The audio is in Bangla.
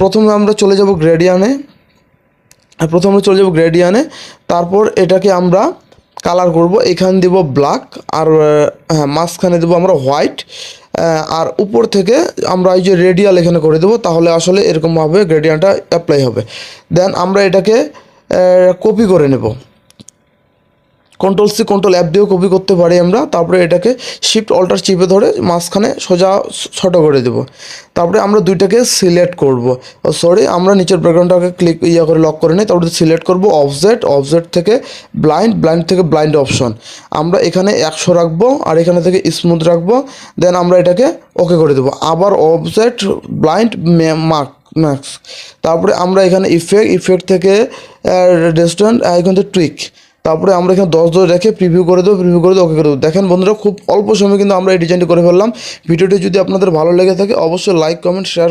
প্রথমে আমরা চলে যাব গ্রেডিয়ানে প্রথমে চলে যাব গ্রেডিয়ানে তারপর এটাকে আমরা কালার করব। এখানে দেব ব্ল্যাক আর হ্যাঁ মাঝখানে দেবো আমরা হোয়াইট আর উপর থেকে আমরা এই যে রেডিয়াল এখানে করে দেবো, তাহলে আসলে এরকমভাবে গ্রেডিয়ানটা অ্যাপ্লাই হবে। দেন আমরা এটাকে কপি করে নেব। কন্ট্রোল সি কন্ট্রোল অ্যাপ দিয়েও কপি করতে পারি আমরা। তারপরে এটাকে শিফট অল্টার চিপে ধরে মাঝখানে সোজা ছোটো করে দেব। তারপরে আমরা দুইটাকে সিলেক্ট করব। সরি আমরা নিচের ব্যাকগ্রাউন্ডটাকে ক্লিক ইয়া করে লক করে নিই। তারপরে সিলেক্ট করব অফসেট অফসেট থেকে ব্লাইন্ড ব্লাইন্ড থেকে ব্লাইন্ড অপশন আমরা এখানে একশো রাখব আর এখানে থেকে স্মুথ রাখব। দেন আমরা এটাকে ওকে করে দেবো। আবার অফসেট ব্লাইন্ড মার্ক ম্যাক্স তারপরে আমরা এখানে ইফেক্ট ইফেক্ট থেকে রেস্টুরেন্ট এখান থেকে ট্রিক তারপরে আমরা এখানে দশ দশ রেখে প্রিভিউ করে দেবো প্রিভিউ করে দেবো ওকে করে দেবো। দেখেন বন্ধুরা, খুব অল্প সময় কিন্তু আমরা এই ডিজাইনটি করে ফেললাম। ভিডিওটি যদি আপনাদের ভালো লেগে থাকে, অবশ্যই লাইক কমেন্ট শেয়ার